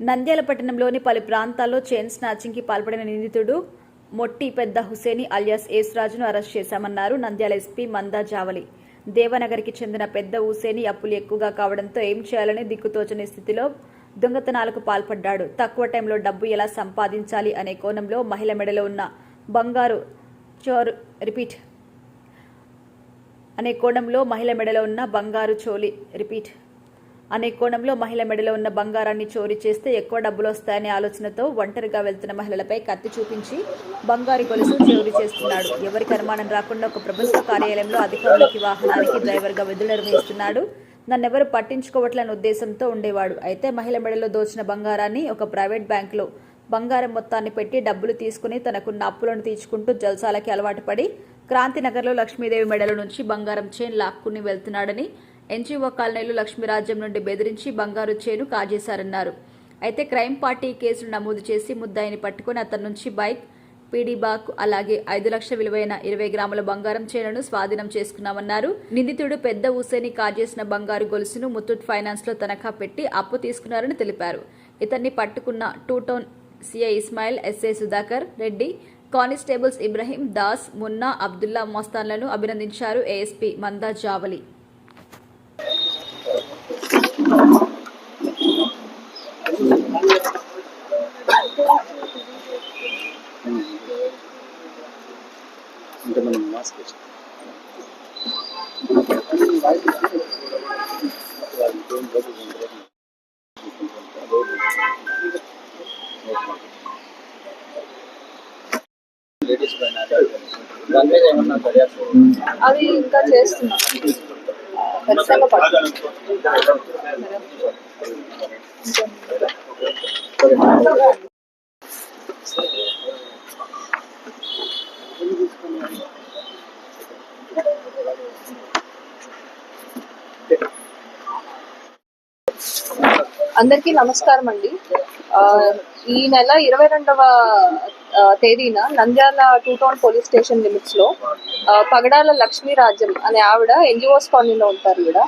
నంద్యాల పట్టణంలోని పలు ప్రాంతాల్లో చైన్ స్నాచింగ్కి పాల్పడిన నిందితుడు మొట్టి పెద్ద హుసేని అలియాస్ ఏసురాజును అరెస్ట్ చేశామన్నారు నంద్యాల ఎస్పీ మందా జావలి. దేవనగర్కి చెందిన పెద్ద హుసేని అప్పులు ఎక్కువగా కావడంతో ఏం చేయాలని దిక్కుతోచని స్థితిలో దొంగతనాలకు పాల్పడ్డాడు. తక్కువ టైంలో డబ్బు ఎలా సంపాదించాలి అనే కోణంలో మహిళ మెడలో ఉన్న బంగారు చోరు రిపీట్ అనే కోణంలో మహిళ మెడలో ఉన్న బంగారు చోలి రిపీట్ అనే కోణంలో మహిళ మెడలో ఉన్న బంగారాన్ని చోరీ చేస్తే ఎక్కువ డబ్బులు వస్తాయనే ఆలోచనతో ఒంటరిగా వెళ్తున్న మహిళలపై కత్తి చూపించి బంగారు గొలుసు చోరీ చేస్తున్నాడు. ఎవరికి అనుమానం రాకుండా ఒక ప్రభుత్వ కార్యాలయంలో అధికారులకి వాహనానికి డ్రైవర్గా విధులు నిర్వహిస్తున్నాడు. నన్నెవరు పట్టించుకోవట్లేని ఉద్దేశంతో ఉండేవాడు. అయితే మహిళ మెడలో దోచిన బంగారాన్ని ఒక ప్రైవేట్ బ్యాంకులో బంగారం మొత్తాన్ని పెట్టి డబ్బులు తీసుకుని తనకున్న అప్పులను తీర్చుకుంటూ జల్సాలకి అలవాటు పడి క్రాంతినగర్లో లక్ష్మీదేవి మెడల నుంచి బంగారం చైన్ లాక్కుని వెళ్తున్నాడని ఎన్జీఓ కాలనీలో లక్ష్మీరాజ్యం నుండి బెదిరించి బంగారు చేను కాజేశారన్నారు. అయితే క్రైమ్ పార్టీ కేసులు నమోదు చేసి ముద్దాయిని పట్టుకుని అతని నుంచి బైక్ పీడీబాక్ అలాగే ఐదు లక్షల విలువైన ఇరవై గ్రాముల బంగారం చైనను స్వాధీనం చేసుకున్నామన్నారు. నిందితుడు పెద్ద ఊసేని కాజేసిన బంగారు గొలుసును ముత్తూట్ ఫైనాన్స్లో తనఖా పెట్టి అప్పు తీసుకున్నారని తెలిపారు. ఇతన్ని పట్టుకున్న two town CI Ismail SA Sudhakar Reddy constables Ibrahim Das Munna Abdullah మోస్తాన్లను అభినందించారు ఏఎస్పీ మందా జావలి. అది ఇంకా చేస్తున్నాం ఖచ్చితంగా పట్టుకుంటాం. అందరికీ నమస్కారం అండి. ఆ, ఈ నెల ఇరవై రెండవ తేదీన Nandyal two town police station లిమిట్స్లో పగడాల లక్ష్మీ రాజ్యం అనే ఆవిడ ఎన్జిఓస్ కాలనీలో ఉంటారు ఈవిడ.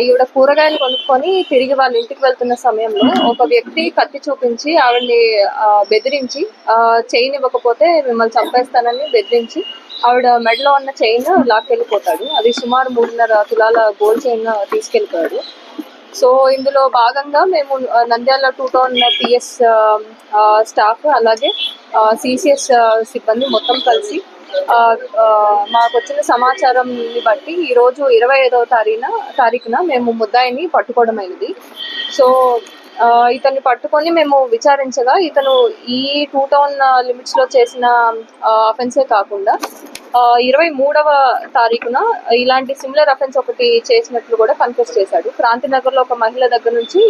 ఈవిడ కూరగాయలు కొనుక్కొని తిరిగి వాళ్ళ ఇంటికి వెళ్తున్న సమయంలో ఒక వ్యక్తి కత్తి చూపించి ఆవిడని ఆ, బెదిరించి చైన్ ఇవ్వకపోతే మిమ్మల్ని చంపేస్తానని బెదిరించి ఆవిడ మెడలో ఉన్న చైన్ లాక్కెళ్ళిపోతాడు అది సుమారు మూడున్నర తులాల గోల్డ్ చైన్ తీసుకెళ్ళిపోయాడు. సో ఇందులో భాగంగా మేము Nandyal two town PS staff అలాగే సిసిఎస్ సిబ్బంది మొత్తం కలిసి మాకు వచ్చిన సమాచారంని బట్టి ఈరోజు ఇరవై ఐదవ తారీఖున తారీఖున మేము ముద్దాయిని పట్టుకోవడం అయింది సో ఇతన్ని పట్టుకొని మేము విచారించగా ఇతను ఈ టూ టౌన్ లిమిట్స్లో చేసిన అఫెన్సే కాకుండా ఇరవై మూడవ తారీఖున ఇలాంటి సిమిలర్ అఫెన్స్ ఒకటి చేసినట్లు కూడా కన్ఫెస్ చేశాడు. క్రాంతినగర్లో ఒక మహిళ దగ్గర నుంచి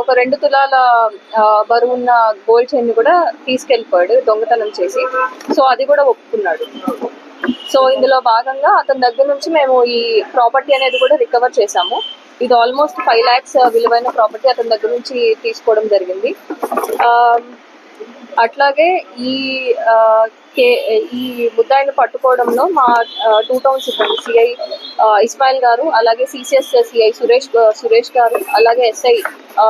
ఒక రెండు తులాల బరువున్న గోల్డ్ చైన్ కూడా తీసుకెళ్ళిపోయాడు దొంగతనం చేసి. సో అది కూడా ఒప్పుకున్నాడు. సో ఇందులో భాగంగా అతని దగ్గర నుంచి మేము ఈ ప్రాపర్టీ అనేది కూడా రికవర్ చేశాము. ఇది ఆల్మోస్ట్ ఫైవ్ ల్యాక్స్ విలువైన ప్రాపర్టీ అతని దగ్గర నుంచి తీసుకోవడం జరిగింది. Um, అట్లాగే ఈ uh, కే ఈ ముద్దాయిని పట్టుకోవడంలో మా టూ టౌన్ సిబ్బంది సిఐ ఇస్మాయిల్ గారు అలాగే సిసిఎస్ సిఐ సురేష్ సురేష్ గారు అలాగే ఎస్ఐ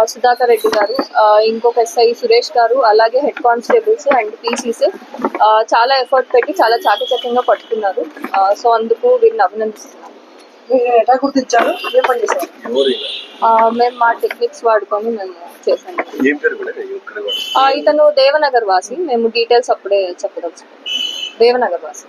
సుధాకర్ రెడ్డి గారు uh, ఇంకొక ఎస్ఐ సురేష్ గారు అలాగే హెడ్ కానిస్టేబుల్స్ అండ్ పీసీస్ చాలా ఎఫర్ట్ పెట్టి చాలా చాకచక్యంగా పట్టుకున్నారు. Uh, సో అందుకు వీరిని అభినందిస్తున్నాను. మీరు ఎట్లా గుర్తించారు? ఏం పని చేశారు? మేము మా టెక్నిక్స్ వాడుకొని మేము చేసాము ఆ, ఇతను దేవనగర్ వాసి. మేము డీటెయిల్స్ అప్పుడే చెప్పదలుచుకున్నాం దేవనగర్ వాసి.